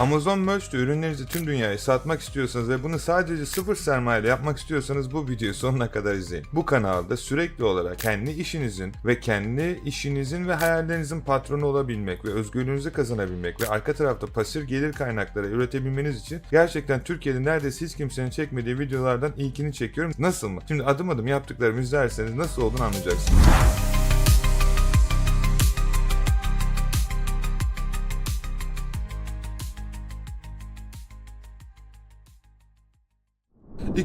Amazon Merch'te ürünlerinizi tüm dünyaya satmak istiyorsanız ve bunu sadece sıfır sermayeyle yapmak istiyorsanız bu videoyu sonuna kadar izleyin. Bu kanalda sürekli olarak kendi işinizin ve kendi işinizin ve hayallerinizin patronu olabilmek ve özgürlüğünüzü kazanabilmek ve arka tarafta pasif gelir kaynakları üretebilmeniz için gerçekten Türkiye'de neredeyse hiç kimsenin çekmediği videolardan ilkini çekiyorum. Nasıl mı? Şimdi adım adım yaptıklarımı izlerseniz nasıl olduğunu anlayacaksınız.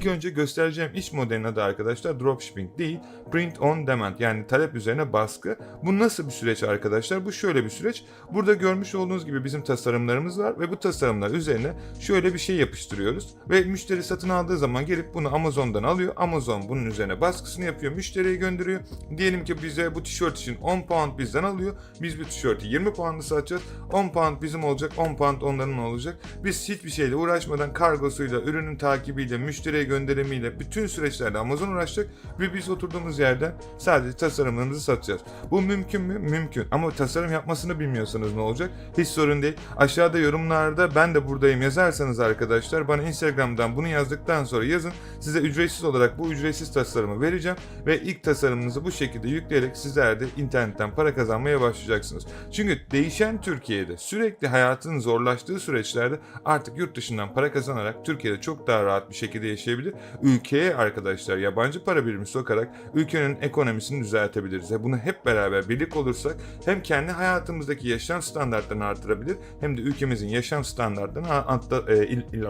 Önce göstereceğim iş modelinin adı arkadaşlar dropshipping değil, print on demand yani talep üzerine baskı. Bu nasıl bir süreç arkadaşlar? Bu şöyle bir süreç. Burada görmüş olduğunuz gibi bizim tasarımlarımız var ve bu tasarımlar üzerine şöyle bir şey yapıştırıyoruz. Ve müşteri satın aldığı zaman gelip bunu Amazon'dan alıyor. Amazon bunun üzerine baskısını yapıyor, müşteriye gönderiyor. Diyelim ki bize bu tişört için 10 pound bizden alıyor. Biz bu tişörtü 20 pound'a satacağız. 10 pound bizim olacak, 10 pound onların olacak. Biz hiçbir şeyle uğraşmadan kargosuyla, ürünün takibiyle, müşteriye gönderimiyle bütün süreçlerde Amazon uğraşacak ve biz oturduğumuz yerden sadece tasarımlarımızı satacağız. Bu mümkün mü? Mümkün. Ama tasarım yapmasını bilmiyorsanız ne olacak? Hiç sorun değil. Aşağıda yorumlarda ben de buradayım yazarsanız arkadaşlar bana Instagram'dan bunu yazdıktan sonra yazın. Size ücretsiz olarak bu ücretsiz tasarımı vereceğim ve ilk tasarımınızı bu şekilde yükleyerek sizler de internetten para kazanmaya başlayacaksınız. Çünkü değişen Türkiye'de sürekli hayatın zorlaştığı süreçlerde artık yurt dışından para kazanarak Türkiye'de çok daha rahat bir şekilde yaşayabilir. Ülkeye arkadaşlar yabancı para birimi sokarak ülkenin ekonomisini düzeltebiliriz. Bunu hep beraber birlik olursak hem kendi hayatımızdaki yaşam standartlarını artırabilir hem de ülkemizin yaşam standartlarını atla, e, il, il-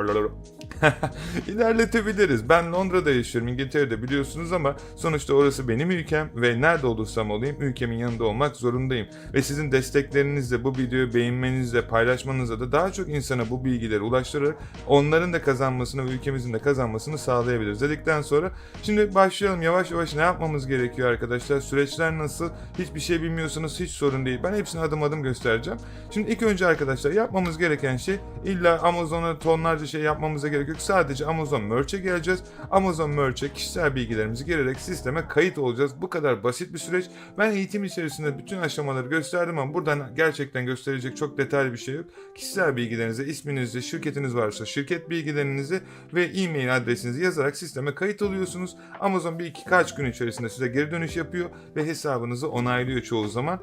ilerletebiliriz. Ben Londra'da yaşıyorum, İngiltere'de biliyorsunuz ama sonuçta orası benim ülkem ve nerede olursam olayım ülkemin yanında olmak zorundayım. Ve sizin desteklerinizle, bu videoyu beğenmenizle, paylaşmanızla da daha çok insana bu bilgileri ulaştırarak onların da kazanmasını ve ülkemizin de kazanmasını sağlayabiliriz dedikten sonra şimdi başlayalım yavaş yavaş ne yapmamız gerekiyor arkadaşlar? Süreçler nasıl? Hiçbir şey bilmiyorsanız hiç sorun değil. Ben hepsini adım adım göstereceğim. Şimdi ilk önce arkadaşlar yapmamız gereken şey illa Amazon'a tonlarca şey yapmamıza gerek yok. Sadece Amazon Merch'e geleceğiz. Amazon Merch'e kişisel bilgilerimizi girerek sisteme kayıt olacağız. Bu kadar basit bir süreç. Ben eğitim içerisinde bütün aşamaları gösterdim ama buradan gerçekten gösterecek çok detaylı bir şey yok. Kişisel bilgilerinizi, isminizi, şirketiniz varsa şirket bilgilerinizi ve e-mail adresinizi yazarak sisteme kayıt oluyorsunuz. Amazon bir iki kaç gün içerisinde size geri dönüş yapıyor ve hesabınızı onaylıyor çoğu zaman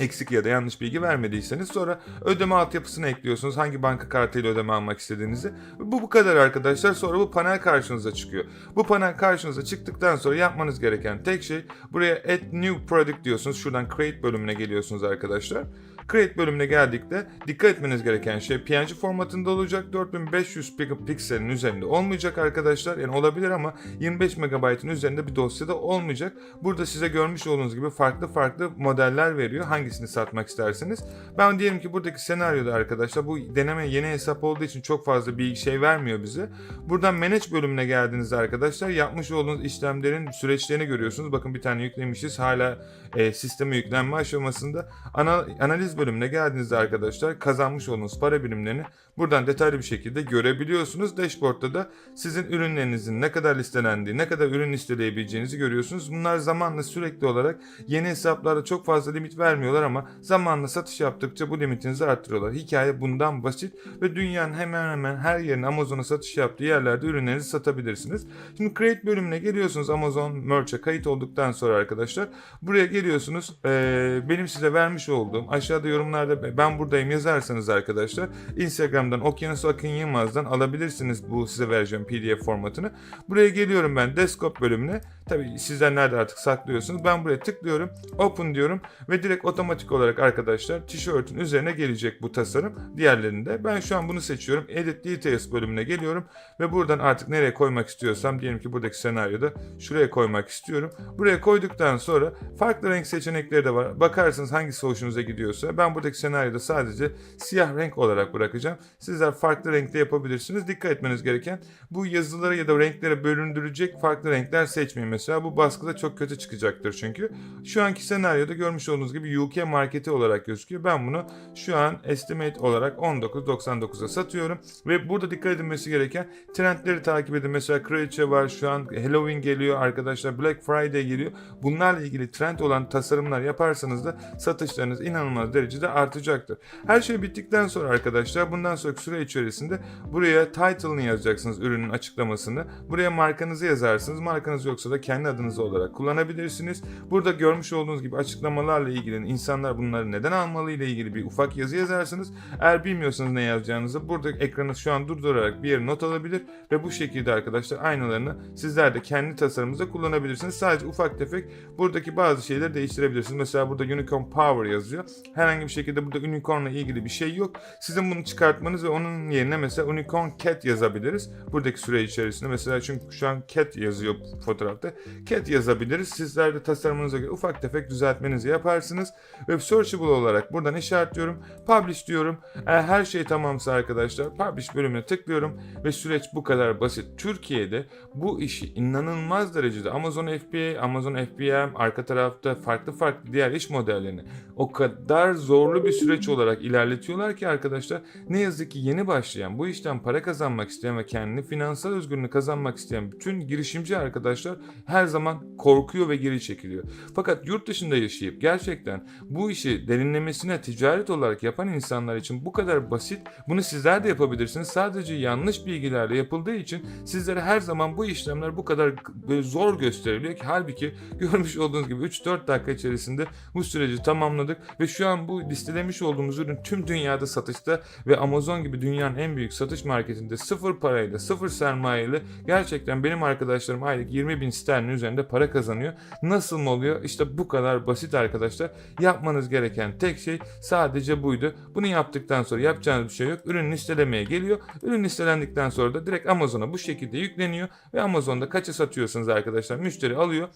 eksik ya da yanlış bilgi vermediyseniz sonra ödeme altyapısını ekliyorsunuz. Hangi banka kartıyla ödeme almak istediğinizi. Bu bu kadar arkadaşlar. Sonra bu panel karşınıza çıkıyor. Bu panel karşınıza çıktıktan sonra yapmanız gereken tek şey buraya add new product diyorsunuz. Şuradan create bölümüne geliyorsunuz arkadaşlar. Create bölümüne geldikte dikkat etmeniz gereken şey PNG formatında olacak. 4500 pik- pikselin üzerinde olmayacak arkadaşlar. Yani olabilir ama 25 MB'ın üzerinde bir dosyada olmayacak. Burada size görmüş olduğunuz gibi farklı farklı modeller veriyor. Hangisini satmak isterseniz. Ben diyelim ki buradaki senaryoda arkadaşlar bu deneme yeni hesap olduğu için çok fazla bir şey vermiyor bize. Buradan manage bölümüne geldiğinizde arkadaşlar yapmış olduğunuz işlemlerin süreçlerini görüyorsunuz. Bakın bir tane yüklemişiz. Hala e, sisteme yüklenme aşamasında. Ana, analiz bölümüne geldiğinizde arkadaşlar kazanmış olduğunuz para birimlerini buradan detaylı bir şekilde görebiliyorsunuz. Dashboard'da da sizin ürünlerinizin ne kadar listelendiği, ne kadar ürün listeleyebileceğinizi görüyorsunuz. Bunlar zamanla sürekli olarak yeni hesaplarda çok fazla limit vermiyorlar ama zamanla satış yaptıkça bu limitinizi arttırıyorlar. Hikaye bundan basit ve dünyanın hemen hemen her yerine Amazon'a satış yaptığı yerlerde ürünlerinizi satabilirsiniz. Şimdi Create bölümüne geliyorsunuz Amazon Merch'e kayıt olduktan sonra arkadaşlar. Buraya geliyorsunuz. Ee, benim size vermiş olduğum aşağıda yorumlarda ben buradayım yazarsanız arkadaşlar Instagram'dan Okyanus Akın Yılmaz'dan alabilirsiniz bu size vereceğim PDF formatını. Buraya geliyorum ben Desktop bölümüne. Tabii sizler nerede artık saklıyorsunuz. Ben buraya tıklıyorum. Open diyorum ve direkt otomatik olarak arkadaşlar tişörtün üzerine gelecek bu tasarım. Diğerlerinde ben şu an bunu seçiyorum. Edit Details bölümüne geliyorum ve buradan artık nereye koymak istiyorsam diyelim ki buradaki senaryoda şuraya koymak istiyorum. Buraya koyduktan sonra farklı renk seçenekleri de var. Bakarsınız hangisi hoşunuza gidiyorsa. Ben buradaki senaryoda sadece siyah renk olarak bırakacağım. Sizler farklı renkte yapabilirsiniz. Dikkat etmeniz gereken bu yazıları ya da renklere bölündürecek farklı renkler seçmeyin mesela. Bu baskıda çok kötü çıkacaktır çünkü. Şu anki senaryoda görmüş olduğunuz gibi UK marketi olarak gözüküyor. Ben bunu şu an estimate olarak 19.99'a satıyorum. Ve burada dikkat edilmesi gereken trendleri takip edin. Mesela kraliçe var şu an Halloween geliyor arkadaşlar Black Friday geliyor. Bunlarla ilgili trend olan tasarımlar yaparsanız da satışlarınız inanılmaz derecede artacaktır. Her şey bittikten sonra arkadaşlar bundan sonraki süre içerisinde buraya title'ını yazacaksınız ürünün açıklamasını. Buraya markanızı yazarsınız. Markanız yoksa da kendi adınız olarak kullanabilirsiniz. Burada görmüş olduğunuz gibi açıklamalarla ilgili insanlar bunları neden almalı ile ilgili bir ufak yazı yazarsınız. Eğer bilmiyorsanız ne yazacağınızı burada ekranı şu an durdurarak bir yere not alabilir ve bu şekilde arkadaşlar aynalarını sizler de kendi tasarımınızda kullanabilirsiniz. Sadece ufak tefek buradaki bazı şeyleri değiştirebilirsiniz. Mesela burada Unicorn Power yazıyor. Herhangi bir şekilde burada Unicorn ile ilgili bir şey yok. Sizin bunu çıkartmanız ve onun yerine mesela Unicorn Cat yazabiliriz. Buradaki süre içerisinde mesela çünkü şu an Cat yazıyor fotoğrafta. Cat yazabiliriz. Sizler de tasarımınıza göre ufak tefek düzeltmenizi yaparsınız. Ve searchable olarak buradan işaretliyorum. Publish diyorum. Eğer her şey tamamsa arkadaşlar Publish bölümüne tıklıyorum ve süreç bu kadar basit. Türkiye'de bu işi inanılmaz derecede Amazon FBA, Amazon FBM, arka tarafta farklı farklı diğer iş modellerini o kadar zorlu bir süreç olarak ilerletiyorlar ki arkadaşlar ne yazık ki yeni başlayan bu işten para kazanmak isteyen ve kendini finansal özgürlüğünü kazanmak isteyen bütün girişimci arkadaşlar her zaman korkuyor ve geri çekiliyor. Fakat yurt dışında yaşayıp gerçekten bu işi derinlemesine ticaret olarak yapan insanlar için bu kadar basit. Bunu sizler de yapabilirsiniz. Sadece yanlış bilgilerle yapıldığı için sizlere her zaman bu işlemler bu kadar zor gösteriliyor ki halbuki görmüş olduğunuz gibi 3-4 dakika içerisinde bu süreci tamamladık ve şu an bu listelemiş olduğumuz ürün tüm dünyada satışta ve Amazon gibi dünyanın en büyük satış marketinde sıfır parayla, sıfır sermayeyle gerçekten benim arkadaşlarım aylık 20 bin sterlin üzerinde para kazanıyor. Nasıl mı oluyor? İşte bu kadar basit arkadaşlar. Yapmanız gereken tek şey sadece buydu. Bunu yaptıktan sonra yapacağınız bir şey yok. Ürün listelemeye geliyor. Ürün listelendikten sonra da direkt Amazon'a bu şekilde yükleniyor ve Amazon'da kaça satıyorsunuz arkadaşlar? Müşteri alıyor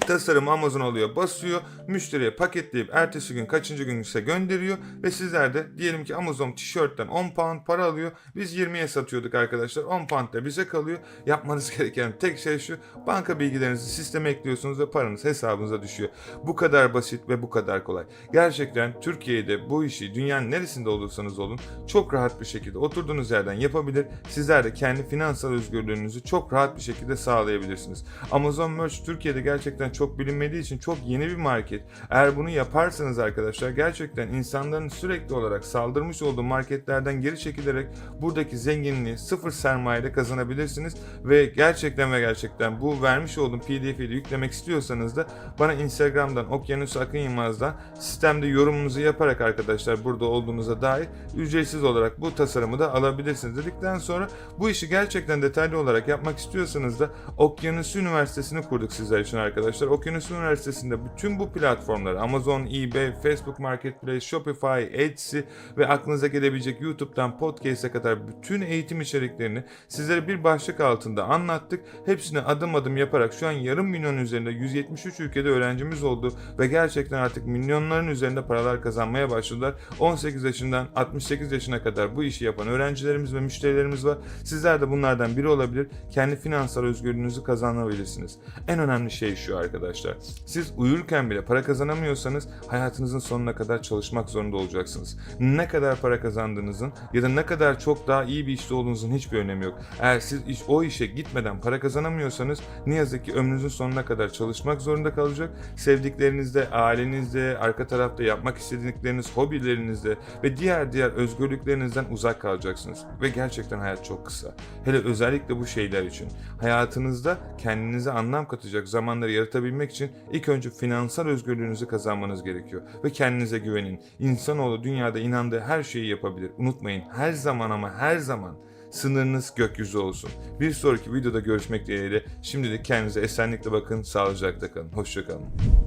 tasarım Amazon alıyor, basıyor, müşteriye paketleyip ertesi gün kaçıncı gün ise gönderiyor ve sizler de diyelim ki Amazon tişörtten 10 pound para alıyor. Biz 20'ye satıyorduk arkadaşlar. 10 pound da bize kalıyor. Yapmanız gereken tek şey şu. Banka bilgilerinizi sisteme ekliyorsunuz ve paranız hesabınıza düşüyor. Bu kadar basit ve bu kadar kolay. Gerçekten Türkiye'de bu işi dünyanın neresinde olursanız olun çok rahat bir şekilde oturduğunuz yerden yapabilir. Sizler de kendi finansal özgürlüğünüzü çok rahat bir şekilde sağlayabilirsiniz. Amazon Merch Türkiye'de gerçekten çok bilinmediği için çok yeni bir market. Eğer bunu yaparsanız arkadaşlar gerçekten insanların sürekli olarak saldırmış olduğu marketlerden geri çekilerek buradaki zenginliği sıfır sermayede kazanabilirsiniz ve gerçekten ve gerçekten bu vermiş olduğum pdf'i yüklemek istiyorsanız da bana Instagram'dan Okyanus Akın Yılmaz'dan sistemde yorumunuzu yaparak arkadaşlar burada olduğunuza dair ücretsiz olarak bu tasarımı da alabilirsiniz dedikten sonra bu işi gerçekten detaylı olarak yapmak istiyorsanız da Okyanus Üniversitesi'ni kurduk sizler için arkadaşlar. Okyanus Üniversitesi'nde bütün bu platformları Amazon, eBay, Facebook Marketplace, Shopify, Etsy ve aklınıza gelebilecek YouTube'dan podcast'e kadar bütün eğitim içeriklerini sizlere bir başlık altında anlattık. Hepsini adım adım yaparak şu an yarım milyon üzerinde 173 ülkede öğrencimiz oldu ve gerçekten artık milyonların üzerinde paralar kazanmaya başladılar. 18 yaşından 68 yaşına kadar bu işi yapan öğrencilerimiz ve müşterilerimiz var. Sizler de bunlardan biri olabilir. Kendi finansal özgürlüğünüzü kazanabilirsiniz. En önemli şey şu arkadaşlar. Siz uyurken bile para kazanamıyorsanız hayatınızın sonuna kadar çalışmak zorunda olacaksınız. Ne kadar para kazandığınızın ya da ne kadar çok daha iyi bir işte olduğunuzun hiçbir önemi yok. Eğer siz iş, o işe gitmeden para kazanamıyorsanız ne yazık ki ömrünüzün sonuna kadar çalışmak zorunda kalacak. Sevdiklerinizde, ailenizde, arka tarafta yapmak istedikleriniz, hobilerinizde ve diğer diğer özgürlüklerinizden uzak kalacaksınız. Ve gerçekten hayat çok kısa. Hele özellikle bu şeyler için. Hayatınızda kendinize anlam katacak zamanları yaratabilmek için ilk önce finansal özgürlüğünüzü kazanmanız gerekiyor. Ve kendinize güvenin. İnsanoğlu dünyada inandığı her şeyi yapabilir. Unutmayın her zaman ama her zaman sınırınız gökyüzü olsun. Bir sonraki videoda görüşmek dileğiyle. Şimdilik kendinize esenlikle bakın, sağlıcakla kalın. Hoşçakalın.